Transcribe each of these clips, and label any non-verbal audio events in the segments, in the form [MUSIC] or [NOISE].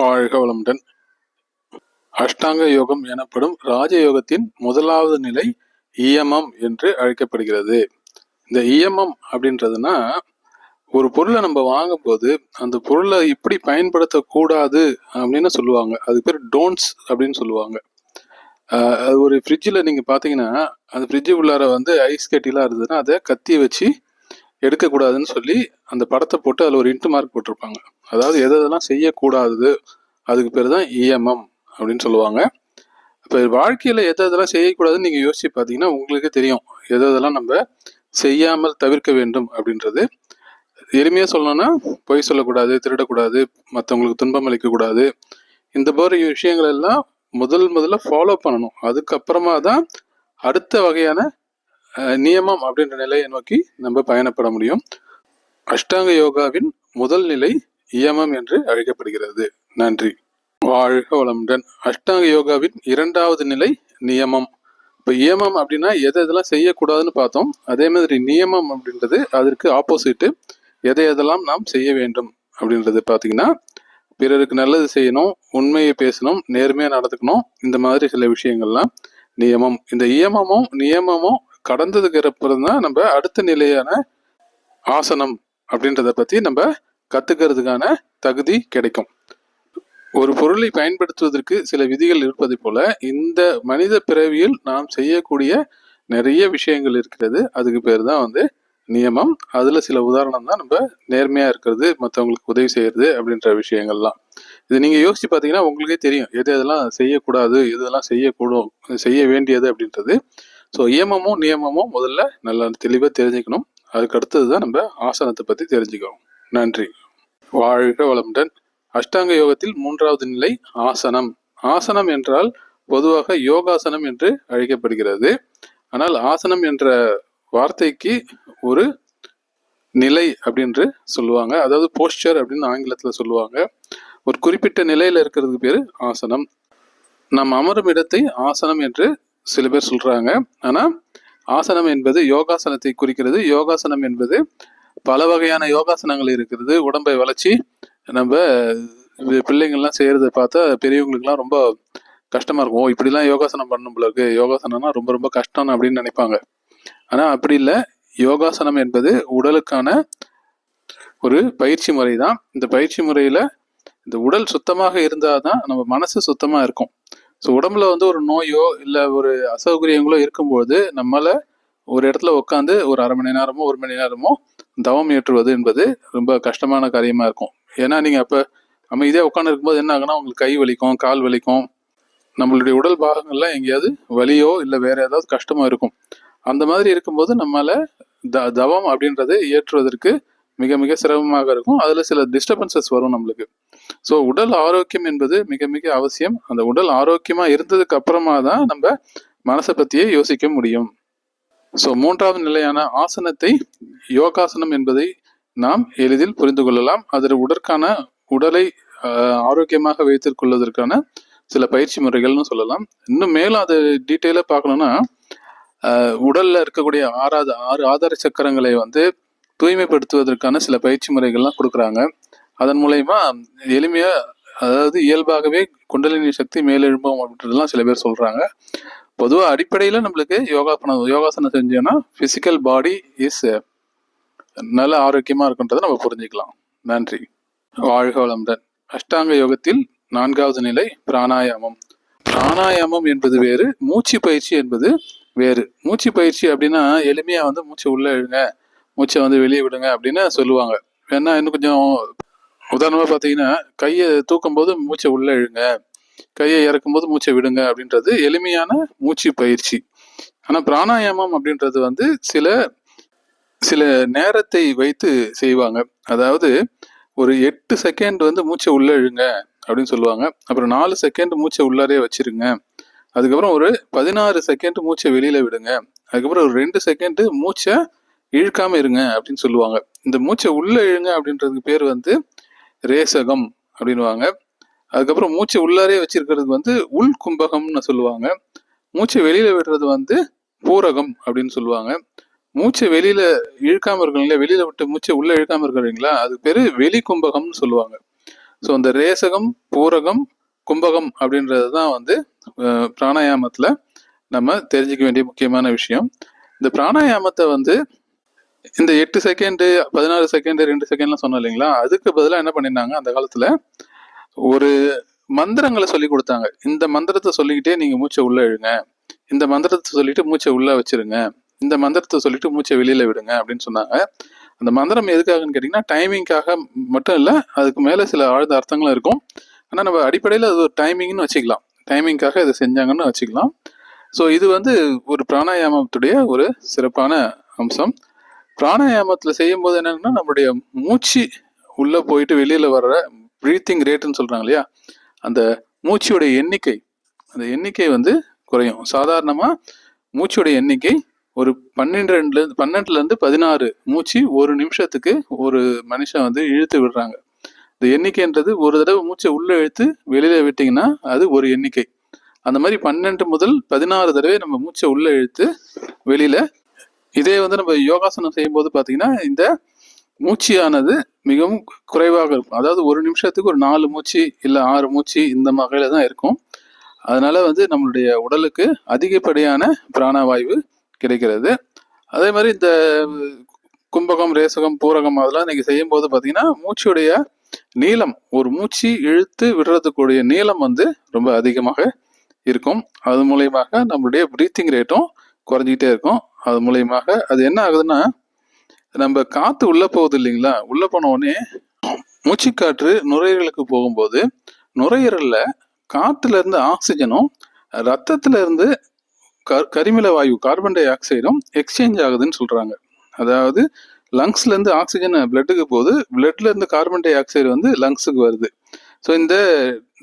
வாழ்க வளமுடன் அஷ்டாங்க யோகம் எனப்படும் ராஜயோகத்தின் முதலாவது நிலை இயமம் என்று அழைக்கப்படுகிறது. இந்த இயமம் அப்படின்றதுனா ஒரு பொருளை நம்ம வாங்கும்போது அந்த பொருளை இப்படி பயன்படுத்தக்கூடாது அப்படின்னு சொல்லுவாங்க. அது பேர் டோன்ட்ஸ் அப்படின்னு சொல்லுவாங்க. அது ஒரு ஃப்ரிட்ஜில் நீங்கள் பார்த்தீங்கன்னா அந்த ஃப்ரிட்ஜு உள்ளார வந்து ஐஸ் கட்டிலாம் இருந்ததுன்னா அதை கத்தி வச்சு எடுக்கக்கூடாதுன்னு சொல்லி அந்த படத்தை போட்டு அதில் ஒரு இன்ட்டு மார்க் போட்டிருப்பாங்க. அதாவது எது எதெல்லாம் செய்யக்கூடாது அதுக்கு பேர் தான் இஎம்எம் அப்படின்னு சொல்லுவாங்க. இப்போ வாழ்க்கையில் எது எதெல்லாம் செய்யக்கூடாதுன்னு நீங்கள் யோசிச்சு பார்த்தீங்கன்னா உங்களுக்கே தெரியும். எது எதெல்லாம் நம்ம செய்யாமல் தவிர்க்க வேண்டும் அப்படின்றது. எளிமையாக சொல்லணும்னா பொய் சொல்லக்கூடாது திருடக்கூடாது மற்றவங்களுக்கு துன்பம் அளிக்கக்கூடாது. இந்த மாதிரி விஷயங்கள் எல்லாம் முதல் முதல்ல ஃபாலோ பண்ணணும். அதுக்கப்புறமா தான் அடுத்த வகையான நியமம் அப்படின்ற நிலையை நோக்கி நம்ம பயணப்பட முடியும். அஷ்டாங்க யோகாவின் முதல் நிலை இயமம் என்று அழைக்கப்படுகிறது. நன்றி. வாழ்க வளமுடன். அஷ்டாங்க யோகாவின் இரண்டாவது நிலை நியமம். இப்போ இயமம் அப்படின்னா எதை எதெல்லாம் செய்யக்கூடாதுன்னு பார்த்தோம். அதே மாதிரி நியமம் அப்படின்றது அதற்கு ஆப்போசிட்டு எதை எதெல்லாம் நாம் செய்ய வேண்டும் அப்படின்றது பார்த்தீங்கன்னா பிறருக்கு நல்லது செய்யணும் உண்மையை பேசணும் நேர்மையாக நடந்துக்கணும் இந்த மாதிரி சில விஷயங்கள்லாம் நியமம். இந்த இயமமும் நியமமும் கடந்ததுக்கு அப்புறம் தான் நம்ம அடுத்த நிலையான ஆசனம் அப்படின்றத பற்றி நம்ம கற்றுக்கிறதுக்கான தகுதி கிடைக்கும். ஒரு பொருளை பயன்படுத்துவதற்கு சில விதிகள் இருப்பதை போல இந்த மனித பிறவியில் நாம் செய்யக்கூடிய நிறைய விஷயங்கள் இருக்கிறது. அதுக்கு பேர் தான் வந்து நியமம். அதில் சில உதாரணம் தான் நம்ம நேர்மையாக இருக்கிறது மற்றவங்களுக்கு உதவி செய்கிறது அப்படின்ற விஷயங்கள்லாம். இது நீங்கள் யோசிச்சு பார்த்தீங்கன்னா உங்களுக்கே தெரியும். எது எதெல்லாம் செய்யக்கூடாது எதெல்லாம் செய்யக்கூடும் செய்ய வேண்டியது அப்படின்றது. ஸோ ஏமமும் நியமமும் முதல்ல நல்லா தெளிவாக தெரிஞ்சுக்கணும். அதுக்கு அடுத்தது தான் நம்ம ஆசனத்தை பற்றி தெரிஞ்சுக்கணும். நன்றி. வாழ்க வளமுடன். அஷ்டாங்க யோகத்தில் மூன்றாவது நிலை ஆசனம். ஆசனம் என்றால் பொதுவாக யோகாசனம் என்று அழைக்கப்படுகிறது. ஆனால் ஆசனம் என்ற வார்த்தைக்கு ஒரு நிலை அப்படின்று சொல்லுவாங்க. அதாவது போஸ்டர் அப்படின்னு ஆங்கிலத்தில் சொல்லுவாங்க. ஒரு குறிப்பிட்ட நிலையில் இருக்கிறதுக்கு பேர் ஆசனம். நாம் அமரும் இடத்தை ஆசனம் என்று சில பேர் சொல்கிறாங்க ஆனால் ஆசனம் என்பது யோகாசனத்தை குறிக்கிறது. யோகாசனம் என்பது பல வகையான யோகாசனங்கள் இருக்கிறது. உடம்பை வளைச்சி நம்ம பிள்ளைங்கள்லாம் செய்கிறத பார்த்தா பெரியவங்களுக்குலாம் ரொம்ப கஷ்டமாக இருக்கும். ஓ இப்படிலாம் யோகாசனம் பண்ணும் போல இருக்கு. யோகாசனம்னா ரொம்ப ரொம்ப கஷ்டம் அப்படின்னு நினைப்பாங்க. ஆனால் அப்படி இல்லை. யோகாசனம் என்பது உடலுக்கான ஒரு பயிற்சி முறை தான் இந்த பயிற்சி முறையில் இந்த உடல் சுத்தமாக இருந்தால் தான் நம்ம மனசு சுத்தமாக இருக்கும். ஸோ உடம்புல வந்து ஒரு நோயோ இல்லை ஒரு அசௌகரியங்களோ இருக்கும்போது நம்மள ஒரு இடத்துல உட்காந்து ஒரு அரை மணி நேரமோ ஒரு மணி நேரமோ தவம் ஏற்றுவது என்பது ரொம்ப கஷ்டமான காரியமாக இருக்கும். ஏன்னா நீங்கள் அப்போ அமைதியாக உட்காந்து இருக்கும்போது என்ன ஆகுனா உங்களுக்கு கை வலிக்கும் கால் வலிக்கும். நம்மளுடைய உடல் பாகங்கள்லாம் எங்கேயாவது வலியோ இல்லை வேற ஏதாவது கஷ்டமாக இருக்கும். அந்த மாதிரி இருக்கும்போது நம்மளால த தவம் அப்படின்றது ஏற்றுவதற்கு மிக மிக சிரமமாக இருக்கும். அதில் சில டிஸ்டர்பன்சஸ் வரும் நம்மளுக்கு. ஸோ உடல் ஆரோக்கியம் என்பது மிக மிக அவசியம். அந்த உடல் ஆரோக்கியமாக இருந்ததுக்கு அப்புறமா தான் நம்ம மனசை பற்றியே யோசிக்க முடியும். ஸோ மூன்றாவது நிலையான ஆசனத்தை யோகாசனம் என்பதை நாம் எளிதில் புரிந்து கொள்ளலாம். அதில் உடற்கான உடலை ஆஹ், ஆரோக்கியமாக வைத்துக் கொள்வதற்கான சில பயிற்சி முறைகள்னு சொல்லலாம். இன்னும் மேலும் அது டீட்டெயிலாக பார்க்கணும்னா ஆஹ், உடல்ல இருக்கக்கூடிய ஆறாவது ஆறு ஆதார சக்கரங்களை வந்து தூய்மைப்படுத்துவதற்கான சில பயிற்சி முறைகள்லாம் கொடுக்குறாங்க. அதன் மூலயமா எளிமையா அதாவது இயல்பாகவே குண்டலினி சக்தி மேலெழும்பும் அப்படின்றதெல்லாம் சில பேர் சொல்றாங்க. பொதுவாக அடிப்படையில் நம்மளுக்கு யோகா பண்ண யோகாசனம் செஞ்சோன்னா ஃபிசிக்கல் பாடி இஸ் நல்ல ஆரோக்கியமாக இருக்குன்றதை நம்ம புரிஞ்சுக்கலாம். நன்றி. வாழ்க வளமுடன். அஷ்டாங்க யோகத்தில் நான்காவது நிலை பிராணாயாமம். பிராணாயாமம் என்பது வேறு மூச்சு பயிற்சி என்பது வேறு. மூச்சு பயிற்சி அப்படின்னா எளிமையாக வந்து மூச்சை உள்ளே எழுங்க மூச்சை வந்து வெளியே விடுங்க அப்படின்னு சொல்லுவாங்க. வேணா இன்னும் கொஞ்சம் உதாரணமாக பார்த்தீங்கன்னா கையை தூக்கும் போது மூச்சை உள்ள இழுங்க கையை இறக்கும் போது மூச்சை விடுங்க அப்படின்றது எளிமையான மூச்சு பயிற்சி. ஆனால் பிராணாயாமம் அப்படின்றது வந்து சில சில நேரத்தை வைத்து செய்வாங்க. அதாவது ஒரு எட்டு செகண்ட் வந்து மூச்சை உள்ள இழுங்க அப்படின்னு சொல்லுவாங்க. அப்புறம் நாலு செகண்ட் மூச்சை உள்ளாரே வச்சிருங்க. அதுக்கப்புறம் ஒரு பதினாறு செகண்ட் மூச்சை வெளியில விடுங்க. அதுக்கப்புறம் ஒரு ரெண்டு செகண்ட் மூச்சை இழுக்காம இருங்க அப்படின்னு சொல்லுவாங்க. இந்த மூச்சை உள்ள இழுங்க அப்படின்றதுக்கு பேர் வந்து ரேசகம் அப்படின்வாங்க அதுக்கப்புறம் மூச்சை உள்ளாரே வச்சிருக்கிறது வந்து உள் கும்பகம்னு சொல்லுவாங்க. மூச்சை வெளியில விடுறது வந்து பூரகம் அப்படின்னு சொல்லுவாங்க. மூச்சை வெளியில இழுக்காம இருக்கீங்களா வெளியில விட்டு மூச்சை உள்ள இழுக்காம இருக்கிறீங்களா அது பேரு வெளி கும்பகம்னு சொல்லுவாங்க. ஸோ இந்த ரேசகம் பூரகம் கும்பகம் அப்படின்றது தான் வந்து பிராணாயாமத்தில் நம்ம தெரிஞ்சுக்க வேண்டிய முக்கியமான விஷயம். இந்த பிராணாயாமத்தை வந்து இந்த எட்டு செகண்டு பதினாறு செகண்டு ரெண்டு செகண்ட்லாம் சொன்னோம் இல்லைங்களா? அதுக்கு பதிலாக என்ன பண்ணியிருந்தாங்க அந்த காலத்தில்? ஒரு மந்திரங்களை சொல்லி கொடுத்தாங்க. இந்த மந்திரத்தை சொல்லிக்கிட்டே நீங்கள் மூச்சை உள்ளே எழுங்க இந்த மந்திரத்தை சொல்லிட்டு மூச்சை உள்ளே வச்சிருங்க. இந்த மந்திரத்தை சொல்லிட்டு மூச்சை வெளியில் விடுங்க அப்படின்னு சொன்னாங்க. அந்த மந்திரம் எதுக்காகன்னு கேட்டிங்கன்னா டைமிங்காக மட்டும் இல்லை அதுக்கு மேலே சில ஆழ்ந்த அர்த்தங்களும் இருக்கும். ஆனால் நம்ம அடிப்படையில் அது ஒரு டைமிங்னு வச்சுக்கலாம். டைமிங்காக இதை செஞ்சாங்கன்னு வச்சுக்கலாம். ஸோ இது வந்து ஒரு பிராணாயாமத்துடைய ஒரு சிறப்பான அம்சம். பிராணாயாமத்தில் செய்யும்போது என்னன்னா நம்மளுடைய மூச்சு உள்ளே போயிட்டு வெளியில் வர்ற ப்ரீத்திங் ரேட்டுன்னு சொல்கிறாங்க இல்லையா? அந்த மூச்சியுடைய எண்ணிக்கை அந்த எண்ணிக்கை வந்து குறையும். சாதாரணமாக மூச்சியோடைய எண்ணிக்கை ஒரு பன்னெண்டு பன்னெண்டுலேருந்து பதினாறு மூச்சு ஒரு நிமிஷத்துக்கு ஒரு மனுஷன் வந்து இழுத்து விடுறாங்க. இந்த எண்ணிக்கைன்றது ஒரு தடவை மூச்சை உள்ளே இழுத்து வெளியில் விட்டிங்கன்னா அது ஒரு எண்ணிக்கை. அந்த மாதிரி பன்னெண்டு முதல் பதினாறு தடவை நம்ம மூச்சை உள்ளே இழுத்து வெளியில் இதே வந்து நம்ம யோகாசனம் செய்யும்போது பார்த்தீங்கன்னா இந்த மூச்சியானது மிகவும் குறைவாக இருக்கும். அதாவது ஒரு நிமிஷத்துக்கு ஒரு நாலு மூச்சு இல்லை ஆறு மூச்சு இந்த வகையில் தான் இருக்கும். அதனால வந்து நம்மளுடைய உடலுக்கு அதிகப்படியான பிராணவாயு கிடைக்கிறது. அதே மாதிரி இந்த கும்பகம் ரேசகம் பூரகம் அதெல்லாம் இன்னைக்கு செய்யும் போது பார்த்தீங்கன்னா மூச்சுடைய நீளம் ஒரு மூச்சு இழுத்து விடுறதுக்குடைய நீளம் வந்து ரொம்ப அதிகமாக இருக்கும். அது மூலயமாக நம்மளுடைய ப்ரீத்திங் ரேட்டும் குறைஞ்சிக்கிட்டே இருக்கும். அது மூலயமாக அது என்ன ஆகுதுன்னா நம்ம காற்று உள்ளே போகுது இல்லைங்களா? உள்ளே போன உடனே மூச்சுக்காற்று நுரையீரலுக்கு போகும்போது நுரையீரலில் காற்றுல இருந்து ஆக்சிஜனும் ரத்தத்துல இருந்து கரிமில வாயு கார்பன் டை ஆக்சைடும் எக்ஸ்சேஞ்ச் ஆகுதுன்னு சொல்றாங்க. அதாவது லங்ஸ்ல இருந்து ஆக்சிஜன் பிளட்டுக்கு போகுது. பிளட்ல இருந்து கார்பன் டை ஆக்சைடு வந்து லங்ஸுக்கு வருது. ஸோ இந்த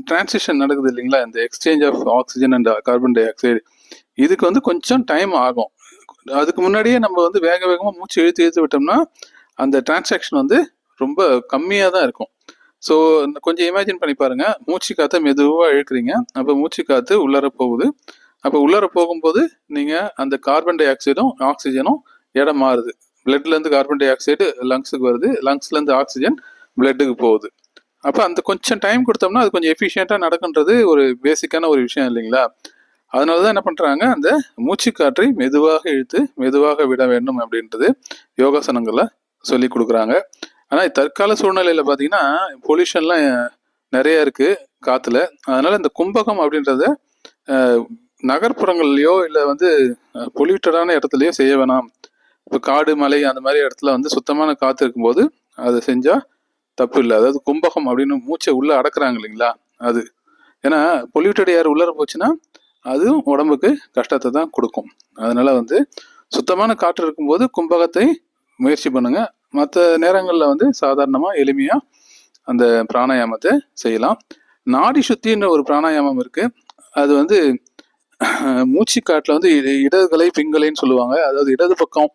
டிரான்சிஷன் நடக்குது இல்லைங்களா? இந்த exchange of oxygen and carbon di oxide இதுக்கு வந்து கொஞ்சம் டைம் ஆகும். அதுக்கு முன்னாடியே நம்ம வந்து வேக வேகமாக மூச்சு இழுத்து இழுத்து விட்டோம்னா அந்த டிரான்சாக்ஷன் வந்து ரொம்ப கம்மியாக தான் இருக்கும். ஸோ கொஞ்சம் இமேஜின் பண்ணி பாருங்க. மூச்சு காற்றை மெதுவாக இழுக்கிறீங்க. அப்போ மூச்சு காற்று உள்ளர போகுது. அப்போ உள்ளர போகும்போது நீங்கள் அந்த கார்பன் டை ஆக்சைடும் ஆக்சிஜனும் இடம் மாறுது. பிளட்லேருந்து கார்பன் டை ஆக்சைடு லங்ஸுக்கு வருது. லங்ஸ்லேருந்து ஆக்சிஜன் பிளட்டுக்கு போகுது. அப்போ அந்த கொஞ்சம் டைம் கொடுத்தோம்னா அது கொஞ்சம் எஃபிஷியண்ட்டாக நடக்குன்றது ஒரு பேசிக்கான ஒரு விஷயம் இல்லைங்களா? அதனால தான் என்ன பண்ணுறாங்க அந்த மூச்சு காற்றை மெதுவாக இழுத்து மெதுவாக விட வேண்டும் அப்படின்றது யோகாசனங்களில் சொல்லி கொடுக்குறாங்க. ஆனால் தற்கால சூழ்நிலையில் பார்த்தீங்கன்னா பொல்யூஷன்லாம் நிறைய இருக்குது காற்றுல அதனால் இந்த கும்பகம் அப்படின்றத நகர்ப்புறங்கள்லையோ இல்லை வந்து பொல்யூட்டடான இடத்துலையோ செய்ய வேணாம். இப்போ காடு மலை அந்த மாதிரி இடத்துல வந்து சுத்தமான காற்று இருக்கும்போது அதை செஞ்சால் தப்பு இல்லை. அதாவது கும்பகம் அப்படின்னு மூச்சை உள்ளே அடக்குறாங்க இல்லைங்களா? அது. ஏன்னா பொல்யூட்டட் ஏர் உள்ளர போச்சுன்னா அதுவும் உடம்புக்கு கஷ்டத்தை தான் கொடுக்கும். அதனால் வந்து சுத்தமான காற்று இருக்கும்போது கும்பகத்தை முயற்சி பண்ணுங்க. மற்ற நேரங்களில் வந்து சாதாரணமாக எளிமையாக அந்த பிராணாயாமத்தை செய்யலாம். நாடி சுத்தின்னு ஒரு பிராணாயாமம் இருக்குது அது வந்து [CLEARS THROAT] மூச்சு காட்டில் வந்து இடதுகளை பிங்கலைன்னு சொல்லுவாங்க. அதாவது இடது பக்கம்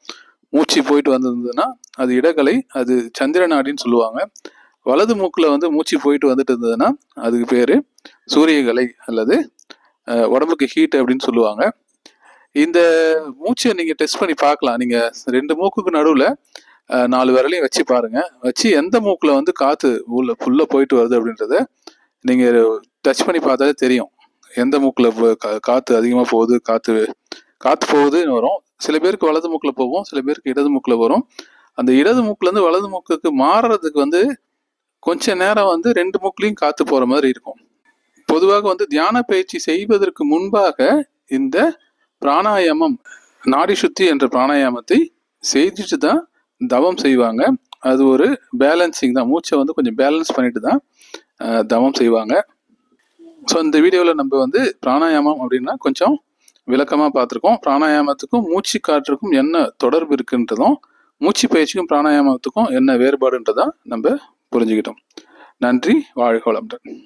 மூச்சு போயிட்டு வந்திருந்ததுன்னா அது இடகலை அது சந்திர நாடின்னு சொல்லுவாங்க. வலது மூக்கில் வந்து மூச்சு போயிட்டு வந்துட்டு இருந்ததுன்னா அதுக்கு பேர் சூரியகலை அல்லது உடம்புக்கு ஹீட் அப்படின்னு சொல்லுவாங்க. இந்த மூச்சை நீங்கள் டெஸ்ட் பண்ணி பார்க்கலாம். நீங்கள் ரெண்டு மூக்குக்கு நடுவில் நாலு விரலையும் வச்சு பாருங்கள் வச்சு எந்த மூக்கில் வந்து காற்று உள்ள ஃபுல்லாக போயிட்டு வருது அப்படின்றத நீங்கள் டச் பண்ணி பார்த்தாலே தெரியும். எந்த மூக்கில் காற்று அதிகமாக போகுது காற்று காற்று போகுதுன்னு வரும். சில பேருக்கு வலது மூக்கில் போகும் சில பேருக்கு இடது மூக்கில் வரும். அந்த இடது மூக்குலேருந்து வலது மூக்குக்கு மாறுறதுக்கு வந்து கொஞ்ச நேரம் வந்து ரெண்டு மூக்குலேயும் காற்று போகிற மாதிரி இருக்கும். பொதுவாக வந்து தியான பயிற்சி செய்வதற்கு முன்பாக இந்த பிராணாயாமம் நாடி சுத்தி என்ற பிராணாயாமத்தை செய்துட்டு தான் தவம் செய்வாங்க. அது ஒரு பேலன்சிங் தான். மூச்சை வந்து கொஞ்சம் பேலன்ஸ் பண்ணிட்டு தான் தவம் செய்வாங்க. ஸோ இந்த வீடியோவில் நம்ம வந்து பிராணாயாமம் அப்படின்னா கொஞ்சம் விளக்கமாக பார்த்துருக்கோம். பிராணாயாமத்துக்கும் மூச்சு காற்றுக்கும் என்ன தொடர்பு இருக்குன்றதும் மூச்சு பயிற்சிக்கும் பிராணாயாமத்துக்கும் என்ன வேறுபாடுன்றதான் நம்ம புரிஞ்சுக்கிட்டோம். நன்றி. வாழ்க வளமுடன்.